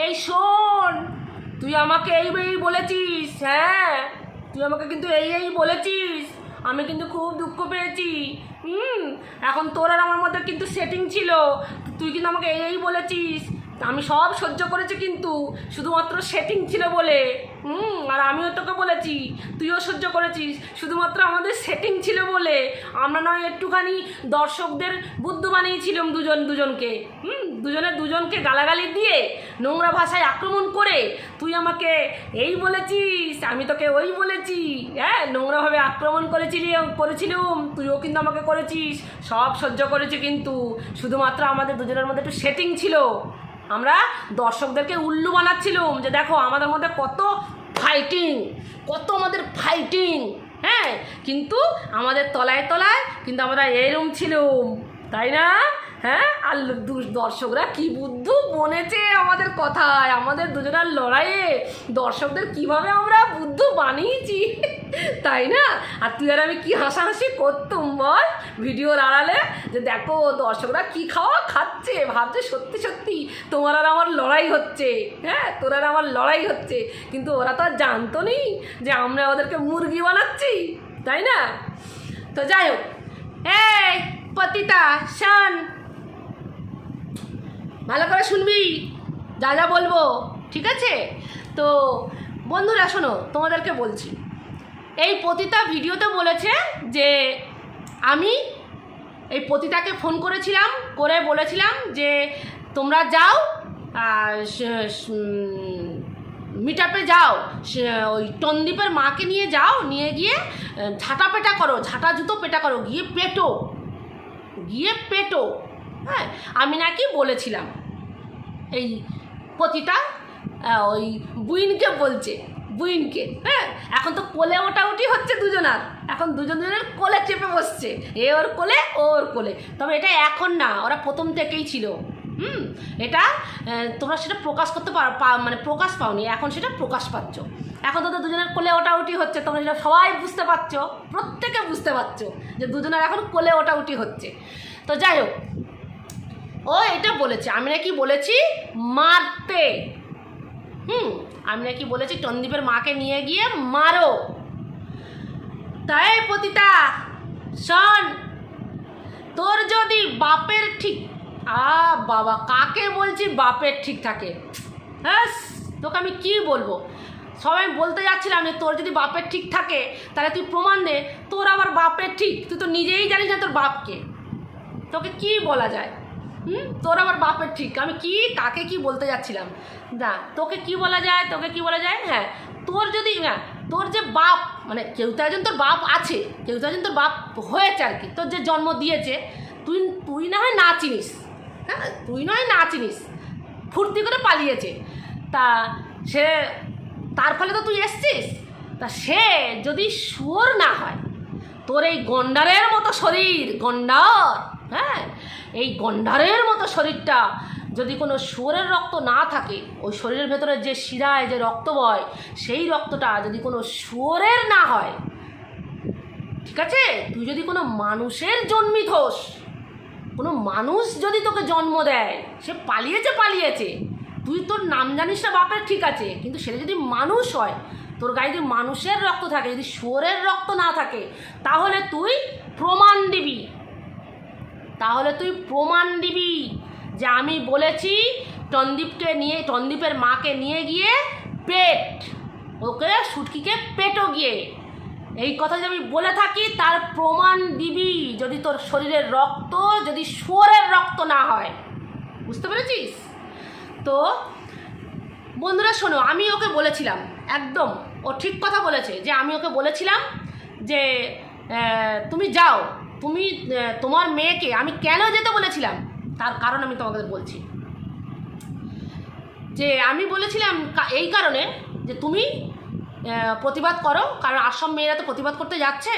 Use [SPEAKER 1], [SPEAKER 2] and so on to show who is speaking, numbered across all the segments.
[SPEAKER 1] এই শোন, তুই আমাকে এই এই বলেছিস হ্যাঁ? তুই আমাকে কিন্তু এই এই বলেছিস। আমি কিন্তু খুব দুঃখ পেয়েছি। হুম, এখন তোর আর আমার মধ্যে কিন্তু সেটিং ছিল। তুই কিন্তু আমাকে এই এই বলেছিস। আমি সব সহ্য করেছি কিন্তু, শুধুমাত্র সেটিং ছিল বলে। হুম, আর আমিও তোকে বলেছি, তুইও সহ্য করেছিস। শুধুমাত্র আমাদের সেটিং ছিল বলে। আমরা নয় একটুখানি দর্শকদের বুদ্ধ বানিয়েছিলাম দুজন দুজনকে। হুম দুজনে দুজনকে গালাগালি দিয়ে নোংরা ভাষায় আক্রমণ করে তুই আমাকে এই বলেছিস, আমি তোকে ওই বলেছি হ্যাঁ নোংরাভাবে আক্রমণ করেছিলি, করেছিলুম, তুইও কিন্তু আমাকে করেছিস, সব সহ্য করেছি কিন্তু। শুধুমাত্র আমাদের দুজনের মধ্যে একটু সেটিং ছিল। আমরা দর্শকদেরকে উল্লু বানাচ্ছিলুম যে দেখো, আমাদের মধ্যে কত ফাইটিং কত আমাদের ফাইটিং হ্যাঁ কিন্তু আমাদের তলায় তলায় কিন্তু আমরা এরম ছিলুম, তাই না? হ্যাঁ? আর দর্শকরা কি বুদ্ধ? বনেছে আমাদের কথায়। আমাদের দুজনের লড়াইয়ে দর্শকদের কীভাবে আমরা বুদ্ধ বানিয়েছি? তাই না? আর তুই আর আমি কি হাসাহাসি করতুম বল ভিডিওর আড়ালে? যে দেখো, দর্শকরা কি খাওয়া খাচ্ছে? ভাবছে সত্যি সত্যি তোমার আর আমার লড়াই হচ্ছে। হ্যাঁ? তোর আর আমার লড়াই হচ্ছে। কিন্তু ওরা তো আর জানতো নি যে আমরা ওদেরকে মুরগি বানাচ্ছি। তাই না? তো যাই হোক। এই, পতিতা, শান ভালো করে শুনবি, যা যা বলব, ঠিক আছে? তো বন্ধুরা, শোনো, তোমাদেরকে বলছি। এই পতিতা ভিডিওতে বলেছে যে আমি এই পতিতাকে ফোন করেছিলাম, করে বলেছিলাম যে তোমরা যাও মিট আপে যাও ওই টন্দীপের মাকে নিয়ে যাও, নিয়ে গিয়ে ঝাঁটা পেটা করো, ঝাঁটা জুতো পেটা করো, গিয়ে পেটো গিয়ে পেটো হ্যাঁ? আমি নাকি বলেছিলাম। এই পতিটা ওই বুইনকে বলছে, বুইনকে হ্যাঁ? এখন তো কোলে ওটাউটি হচ্ছে দুজনার। এখন দুজন দুজনের কোলে চেপে বসছে। এ ওর কোলে, ও ওর কোলে। তবে এটা এখন না, ওরা প্রথম থেকেই ছিল। হুম? এটা তোমরা সেটা প্রকাশ করতে পারো মানে প্রকাশ পাওনি, এখন সেটা প্রকাশ পাচ্ছ। এখন তো দুজনের কোলে ওটাউটি হচ্ছে, তোমরা সেটা সবাই বুঝতে পারছ, প্রত্যেকে বুঝতে পারছ যে দুজনের এখন কোলে ওটাউটি হচ্ছে। তো যাই হোক ও, এটা বলেছে। আমি নাকি বলেছি মারতে। হুম, আমি নাকি বলেছি টন্দীপের মাকে নিয়ে গিয়ে মারো। তাই পতিতা, শোন, তোর যদি বাপের ঠিক, আ, বাবা, কাকে বলছি বাপের ঠিক থাকে? হ্যাঁ তোকে আমি কি বলব? সবাই বলতে যাচ্ছিলাম যে তোর যদি বাপের ঠিক থাকে, তাহলে তুই প্রমাণ দে, তোর আবার বাপের ঠিক, তুই তো নিজেই জানিস না তোর বাপকে। তোকে কি বলা যায়? হুম? তোর আবার বাপের ঠিক। আমি কি, কাকে কি বলতে যাচ্ছিলাম? না তোকে কি বলা যায়, তোকে কি বলা যায়? হ্যাঁ তোর যদি হ্যাঁ তোর যে বাপ মানে কেউ তো একজন তোর বাপ আছে, কেউ তো একজন তোর বাপ হয়েছে আর কি, তোর যে জন্ম দিয়েছে, তুই তুই না হয় না চিনিস হ্যাঁ তুই নয় না চিনিস, ফুর্তি করে পালিয়েছে। তা সে, তার ফলে তো তুই এসছিস? তা সে যদি সুর না হয়, তোর এই গন্ডারের মতো শরীর, গন্ডার হ্যাঁ এই গন্ডারের মতো শরীরটা যদি কোনো শুয়োরের রক্ত না থাকে, ওই শরীরের ভেতরে যে শিরায় যে রক্ত বয়, সেই রক্তটা যদি কোনো শুয়োরের না হয়, ঠিক আছে? তুই যদি কোনো মানুষের জন্মিত হোস কোনো মানুষ যদি তোকে জন্ম দেয়, সে পালিয়েছে পালিয়েছে। তুই তোর নাম জানিস না, বাপের ঠিক আছে, কিন্তু সেটা যদি মানুষ হয়, তোর গায়ে যদি মানুষের রক্ত থাকে, যদি শুয়োরের রক্ত না থাকে, তাহলে তুই প্রমাণ দিবি। তাহলে তুই প্রমাণ দিবি যে আমি বলেছি টন্দীপকে নিয়ে, টন্দীপের মাকে নিয়ে গিয়ে পেট, ওকে সুটকিকে পেটও গিয়ে। এই কথা যদি আমি বলে থাকি, তার প্রমাণ দিবি যদি তোর শরীরের রক্ত, যদি শুয়োরের রক্ত না হয়। বুঝতে পেরেছিস? তো বন্ধুরা, শোনো, আমি ওকে বলেছিলাম, একদম, ও ঠিক কথা বলেছে যে আমি ওকে বলেছিলাম যে তুমি যাও। তুমি তোমার মেয়েকে আমি কেন যেতে বলেছিলাম? তার কারণ আমি তোমাদের বলছি। যে আমি বলেছিলাম এই কারণে যে তুমি প্রতিবাদ করো, কারণ আসাম মেয়েরা তো প্রতিবাদ করতে যাচ্ছে।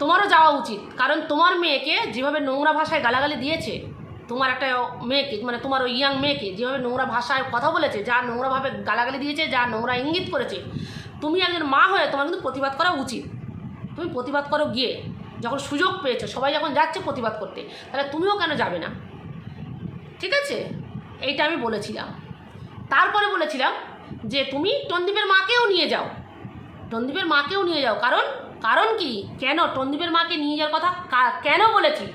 [SPEAKER 1] তোমারও যাওয়া উচিত, কারণ তোমার মেয়েকে যেভাবে নোংরা ভাষায় গালাগালি দিয়েছে, তোমার একটা মেয়েকে মানে তোমার ওই ইয়াং মেয়েকে যেভাবে নোংরা ভাষায় কথা বলেছে, যা নোংরাভাবে গালাগালি দিয়েছে, যা নোংরা ইঙ্গিত করেছে, তুমি একজন মা হয়ে তোমার কিন্তু প্রতিবাদ করা উচিত। তুমি প্রতিবাদ করো গিয়ে। যখন সুযোগ পেয়েছ, সবাই যখন যাচ্ছে প্রতিবাদ করতে, তাহলে তুমিও কেন যাবে না? ঠিক আছে? এইটা আমি বলেছিলাম। তারপরে বলেছিলাম যে তুমি টন্দীপের মাকেও নিয়ে যাও। টন্দীপের মাকেও নিয়ে যাও। কারণ কারণ কি? কেন? টন্দীপের মাকে নিয়ে যাওয়ার কথা কেন বলেছি?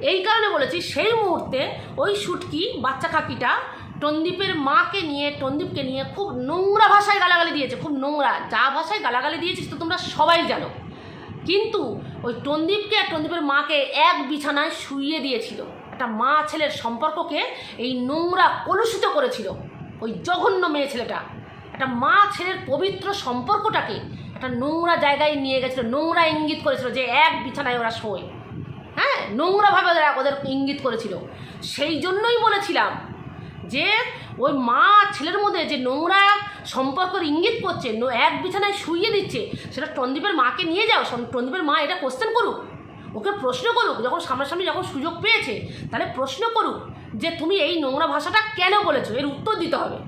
[SPEAKER 1] এই কারণে বলেছি, সেই মুহূর্তে ওই শুটকি বাচ্চা কাকিটা টন্দীপের মাকে নিয়ে, টন্দীপকে নিয়ে খুব নোংরা ভাষায় গালাগালি দিয়েছে। খুব নোংরা। যা ভাষায় গালাগালি দিয়েছিস তো তোমরা সবাই জানো। কিন্তু ওই টন্দীপকে আর টন্দীপের মাকে এক বিছানায় শুইয়ে দিয়েছিল। একটা মা ছেলের সম্পর্ককে এই নোংরা কলুষিত করেছিল। ওই জঘন্য মেয়ে ছেলেটা। একটা মা ছেলের পবিত্র সম্পর্কটাকে একটা নোংরা জায়গায় নিয়ে গেছিল, নোংরা ইঙ্গিত করেছিল যে এক বিছানায় ওরা শোয়। হ্যাঁ নোংরাভাবে ওদের ইঙ্গিত করেছিল। সেই জন্যই বলেছিলাম যে ওই মা ছেলের মধ্যে যে নোংরা সম্পর্কের ইঙ্গিত করছে এক বিছানায় শুইয়ে দিচ্ছে, সেটা টন্দীপের মাকে নিয়ে যাও টন্দীপের মা এটা কোশ্চেন করুক। ওকে প্রশ্ন করুক, যখন সামনাসামনি যখন সুযোগ পেয়েছে, তাহলে প্রশ্ন করুক যে তুমি এই নোংরা ভাষাটা কেন বলেছ? এর উত্তর দিতে হবে।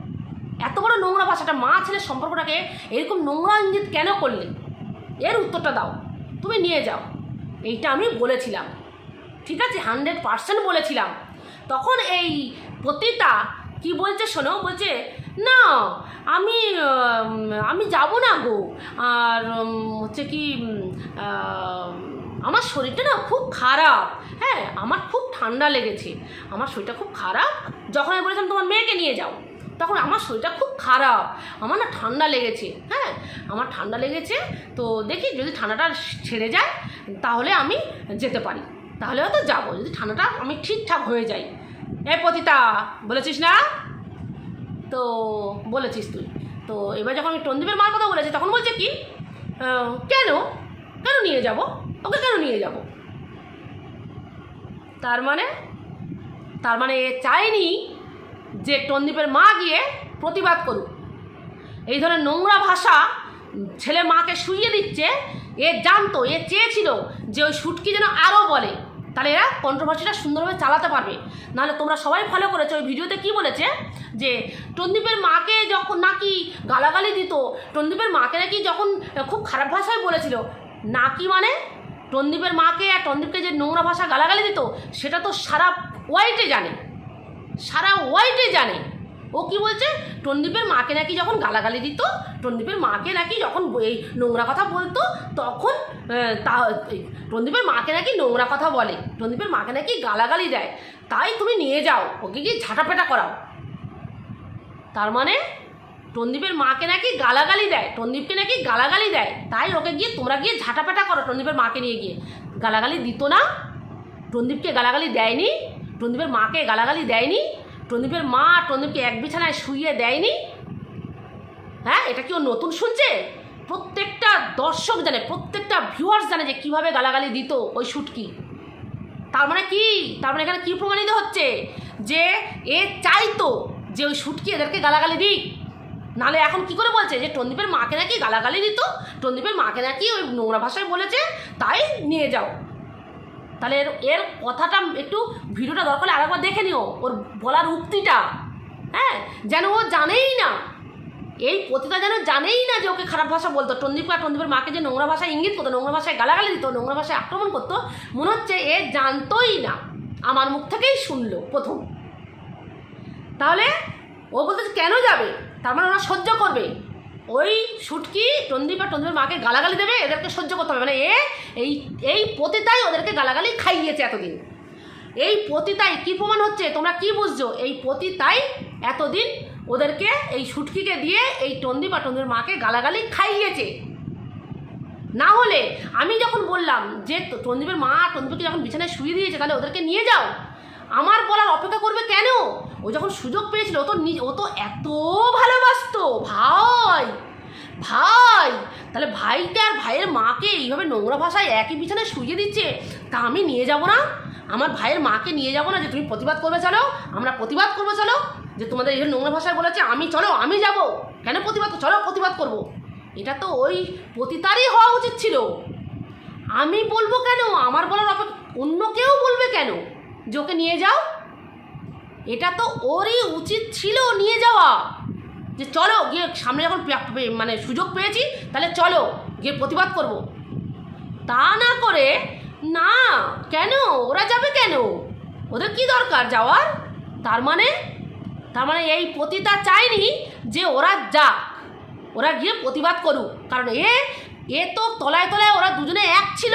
[SPEAKER 1] এত বড় নোংরা ভাষাটা, মা ছেলের সম্পর্কটাকে এরকম নোংরা ইঙ্গিত কেন করলে? এর উত্তরটা দাও। তুমি নিয়ে যাও। এইটা আমি বলেছিলাম। ঠিক আছে? হান্ড্রেড পার্সেন্ট বলেছিলাম। তখন এই পতিতা কি বলছে শোনো? বলছে, না, আমি আমি যাব না গো। আর হচ্ছে কি আমার শরীরটা না খুব খারাপ। হ্যাঁ আমার খুব ঠান্ডা লেগেছে। আমার শরীরটা খুব খারাপ। যখন আমি বলেছিলাম তোমার মেয়েকে নিয়ে যাও, তখন আমার শরীরটা খুব খারাপ। আমার না ঠান্ডা লেগেছে। হ্যাঁ আমার ঠান্ডা লেগেছে। তো দেখি যদি ঠান্ডাটা ছেড়ে যায়, তাহলে আমি যেতে পারি। তাহলে হয়তো যাব, যদি ঠান্ডাটা আমি ঠিকঠাক হয়ে যাই। এ পতিতা, বলেছিস না? তো বলেছিস তুই। তো এবার যখন আমি টন্দীপের মার কথা বলেছি, তখন বলছে কি কেন? কেন নিয়ে যাব? ওকে কেন নিয়ে যাব? তার মানে তার মানে এ চায়নি যে টন্দীপের মা গিয়ে প্রতিবাদ করুক। এই ধরনের নোংরা ভাষা ছেলে মাকে শুইয়ে দিচ্ছে, এ জানতো, এ চেয়েছিল যে ওই শুটকি যেন আরও বলে। তাহলে এরা কন্ট্রোভার্সিটা সুন্দরভাবে চালাতে পারবে। নাহলে তোমরা সবাই ফলো করেছ, ওই ভিডিওতে কি বলেছে? যে টন্দীপের মাকে যখন নাকি গালাগালি দিত, টন্দীপের মাকে নাকি যখন খুব খারাপ ভাষায় বলেছিল, নাকি মানে? টন্দীপের মাকে আর টন্দীপকে যে নোংরা ভাষা গালাগালি দিত, সেটা তো সারা ওয়াইটে জানে। সারা ওয়াইটে জানে। ও কি বলছে? টন্দীপের মাকে নাকি যখন গালাগালি দিত, টন্দীপের মাকে নাকি যখন এই নোংরা কথা বলতো, তখন তা টন্দীপের মাকে নাকি নোংরা কথা বলে। টন্দীপের মাকে নাকি গালাগালি দেয়। তাই তুমি নিয়ে যাও, ওকে গিয়ে ঝাঁটাপেটা করাও। তার মানে টন্দীপের মাকে নাকি গালাগালি দেয়, টন্দীপকে নাকি গালাগালি দেয়। তাই ওকে গিয়ে তোমরা গিয়ে ঝাঁটাপেটা করো টন্দীপের মাকে নিয়ে গিয়ে। গালাগালি দিত না। টন্দীপকে গালাগালি দেয়নি। টন্দীপের মাকে গালাগালি দেয়নি। টন্দীপের মা টন্দীপকে এক বিছানায় শুইয়ে দেয়নি? হ্যাঁ এটা কি ও নতুন শুনছে? প্রত্যেকটা দর্শক জানে, প্রত্যেকটা ভিউয়ার্স জানে যে কীভাবে গালাগালি দিত ওই শুটকি। তার মানে কি? তার মানে এখানে কী প্রমাণিত হচ্ছে? যে এ চাইতো যে ওই শুটকি এদেরকে গালাগালি দিক। নালে এখন কি করে বলছে? যে টন্দীপের মাকে নাকি গালাগালি দিত? টন্দীপের মাকে নাকি ওই নোংরা ভাষায় বলেছে, তাই নিয়ে যাও। তাহলে এর এর কথাটা একটু ভিডিওটা দরকার হলে আরেকবার দেখে নিও, ওর বলার উক্তিটা। হ্যাঁ যেন ও জানেই না। এই পতিতা যেন জানেই না যে ওকে খারাপ ভাষা বলতো। টন্দীপ আর টন্দীপের মাকে যে নোংরা ভাষায় ইঙ্গিত করতো, নোংরা ভাষায় গালাগালি দিত, নোংরা ভাষায় আক্রমণ করতো, মনে হচ্ছে এ জানতোই না। আমার মুখ থেকেই শুনলো প্রথম। তাহলে ও বলতে কেন যাবে? তার মানে ওরা সহ্য করবে। ওই শুটকি আর টন্দীপের মাকে গালাগালি দেবে, এদেরকে সহ্য করতে হবে। মানে এ, এই এই পতিতাই ওদেরকে গালাগালি খাইয়েছে এতদিন। এই পতিতাই কি প্রমাণ হচ্ছে? তোমরা কি বুঝছ? এই পতিতাই এতদিন ওদেরকে এই শুটকিকে দিয়ে এই টন্দীপ আর টন্দীপের মাকে গালাগালি খাইয়েছে। না হলে আমি যখন বললাম যে টন্দীপের মা টন্দীপকে যখন বিছানায় শুয়ে দিয়েছে, তাহলে ওদেরকে নিয়ে যাও। আমার বলার অপেক্ষা করবে কেন? ও যখন সুযোগ পেয়েছিল, ও তো নিজ ও তো এত ভালোবাসতো। ভাই ভাই, তাহলে ভাইটা আর ভাইয়ের মাকে এইভাবে নোংরা ভাষায় একই বিছানায় শুয়ে দিচ্ছে, তা আমি নিয়ে যাব না? আমার ভাইয়ের মাকে নিয়ে যাব না যে তুমি প্রতিবাদ করবে, চলো? আমরা প্রতিবাদ করব, চলো? যে তোমাদের এই নোংরা ভাষায় বলেছে, আমি চলো, আমি যাব। কেন প্রতিবাদ চলো প্রতিবাদ করব। এটা তো ওই পতিতারই হওয়া উচিত ছিল। আমি বলব কেন? আমার বলার অপেক্ষা অন্য কেউ বলবে কেন? যে ওকে নিয়ে যাও। এটা তো ওরই উচিত ছিল নিয়ে যাওয়া। যে চলো গিয়ে সামনে যখন মানে সুযোগ পেয়েছি, তাহলে চলো গিয়ে প্রতিবাদ করব। তা না করে, না, কেন? ওরা যাবে কেন? ওদের কি দরকার যাওয়ার? তার মানে তার মানে এই পতিতা চায়নি যে ওরা যাক। ওরা গিয়ে প্রতিবাদ করুক। কারণ এ এ তো তলায় তলায় ওরা দুজনে এক ছিল।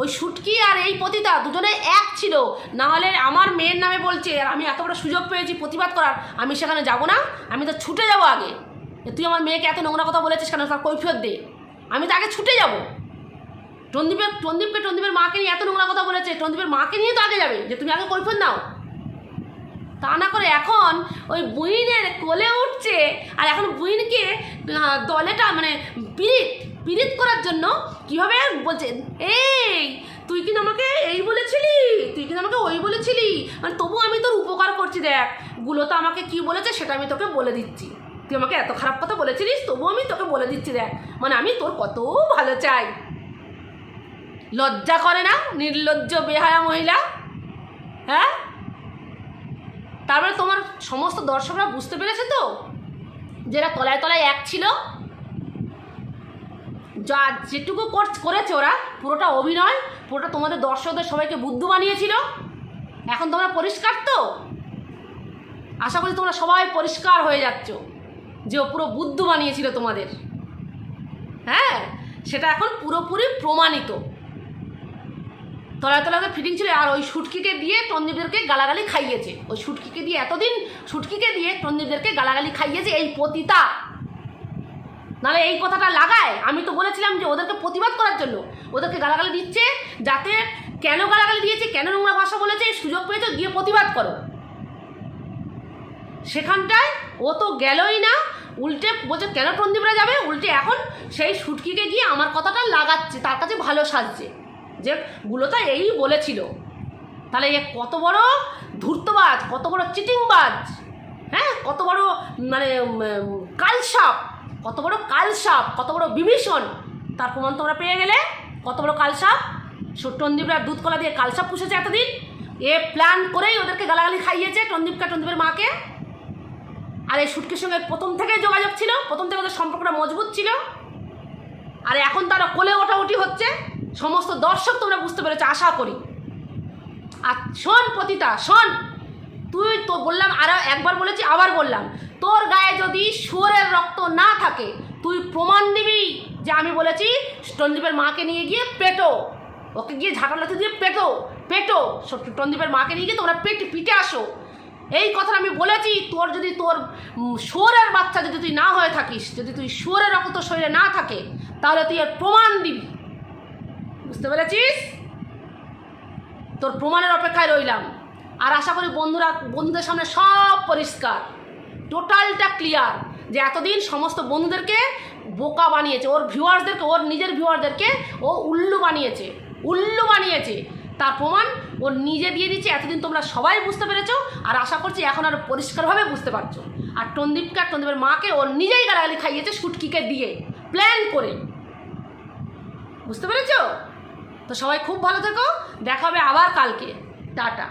[SPEAKER 1] ওই শুটকি আর এই পতিতা দুজনে এক ছিল। না হলে আমার মেয়ের নামে বলছে, আর আমি এত বড় সুযোগ পেয়েছি প্রতিবাদ করার, আমি সেখানে যাব না, আমি তো ছুটে যাব আগে। তুই আমার মেয়েকে এত নোংরা কথা বলেছিস কেন, তার কৈফিয়ত দে। আমি তো আগে ছুটে যাব। টন্দীপের, টন্দীপকে টন্দীপের মাকে নিয়ে এত নোংরা কথা বলেছে, টন্দীপের মাকে নিয়ে তো আগে যাবে, যে তুমি আগে কৈফিয়ত নাও। তা না করে এখন ওই বুইনের কোলে উঠছে, আর এখন বুইনকে দলেটা মানে পিরিত পিরিত করার জন্য কীভাবে বলছে, এই, তুই কিন্তু আমাকে এই বলেছিলি? তুই কিন্তু আমাকে ওই বলেছিলি? মানে তবু আমি তোর উপকার করছি, দেখ। গুলো তো আমাকে কি বলেছে সেটা আমি তোকে বলে দিচ্ছি। তুই আমাকে এত খারাপ কথা বলেছিলিস, তবু আমি তোকে বলে দিচ্ছি, দেখ। মানে আমি তোর কত ভালো চাই। লজ্জা করে না, নির্লজ্জ, বেহায়া মহিলা? হ্যাঁ? তারপরে তোমার সমস্ত দর্শকরা বুঝতে পেরেছে তো? যেটা তলায় তলায় এক ছিল যা যেটুকু কর- করেছে ওরা, পুরোটা অভিনয়, পুরোটা তোমাদের দর্শকদের সবাইকে বুদ্ধু বানিয়েছিল। এখন তোমরা পরিষ্কার তো? আশা করি তোমরা সবাই পরিষ্কার হয়ে যাচ্ছ যে ও পুরো বুদ্ধু বানিয়েছিল তোমাদের। হ্যাঁ সেটা এখন পুরোপুরি প্রমাণিত। তলায় তলায় ফিটিং ছিল, আর ওই সুটকিকে দিয়ে তন্দীপদেরকে গালাগালি খাইয়েছে। ওই সুটকিকে দিয়ে, এতদিন সুটকিকে দিয়ে তন্দীপদেরকে গালাগালি খাইয়েছে এই পতিতা। নাহলে এই কথাটা লাগায়। আমি তো বলেছিলাম যে ওদেরকে প্রতিবাদ করার জন্য। ওদেরকে গালাগালি দিচ্ছে, যাতে কেন গালাগালি দিয়েছে, কেন নোংরা ভাষা বলেছে সুযোগ পেয়েছে, গিয়ে প্রতিবাদ করো। সেখানটায় ও তো গেলই না, উল্টে বলছে, কেন টন্দীপরা যাবে? উল্টে এখন সেই সুটকিকে গিয়ে আমার কথাটা লাগাচ্ছে, তার কাছে ভালো সাজছে। যে গুলোটা এই বলেছিল। তাহলে এ কত বড় ধূর্তবাজ, কত বড় চিটিংবাজ হ্যাঁ? কত বড় মানে কালসাপ। কত বড় কালসাপ কত বড় বিভীষণ। তার প্রমাণ তোমরা পেয়ে গেলে। কত বড় কালসাপ টন্দীপরা দুধ কলা দিয়ে কালসাপ পুষেছে এতদিন। এ প্ল্যান করেই ওদেরকে গালাগালি খাইয়েছে টন্দীপকা টন্দীপের মাকে। আর এই শুটকির সঙ্গে প্রথম থেকেই যোগাযোগ ছিল। প্রথম থেকে ওদের সম্পর্কটা মজবুত ছিল। আর এখন তারা কোলে ওঠাউটি হচ্ছে। সমস্ত দর্শক তোমরা বুঝতে পেরেছ, আশা করি। আর শোন পতিতা শোন। তুই তো বললাম, আর একবার বলেছি, আবার বললাম। তোর গায়ে যদি শুয়োরের রক্ত না থাকে, তুই প্রমাণ দিবি যে আমি বলেছি টন্দীপের মাকে নিয়ে গিয়ে পেটো। ওকে গিয়ে ঝাঁটা ঝাঁটালাতে দিয়ে পেটো পেটো। টন্দীপের মাকে নিয়ে গিয়ে তোমরা পেট পিটে আসো। এই কথা আমি বলেছি, তোর যদি তোর শুয়োরের বাচ্চা যদি তুই না হয়ে থাকিস, যদি তুই শুয়োরের রক্ত শরীরে না থাকে, তাহলে তুই এর প্রমাণ দিবি। বুঝতে পেরেছিস? তোর প্রমাণের অপেক্ষায় রইলাম। আর আশা করি বন্ধুরা, বন্ধুদের সামনে সব পরিষ্কার। টোটালটা ক্লিয়ার যে এতদিন সমস্ত বন্ধুদেরকে বোকা বানিয়েছে, ওর ভিউয়ার্সদেরকে, ওর নিজের ভিউয়ারদেরকে ও উল্লু বানিয়েছে উল্লু বানিয়েছে। তার প্রমাণ ও নিজে দিয়ে দিচ্ছে, এতদিন তোমরা সবাই বুঝতে পেরেছ আর আশা করছি এখন আর পরিষ্কারভাবে বুঝতে পারছ। আর টন্দীপকে আর টন্দীপের মাকে ওর নিজেই গালাগালি খাইয়েছে সুটকিকে দিয়ে প্ল্যান করে। বুঝতে পেরেছ? তো সবাই খুব ভালো থেকো, দেখা হবে আবার কালকে। টাটা।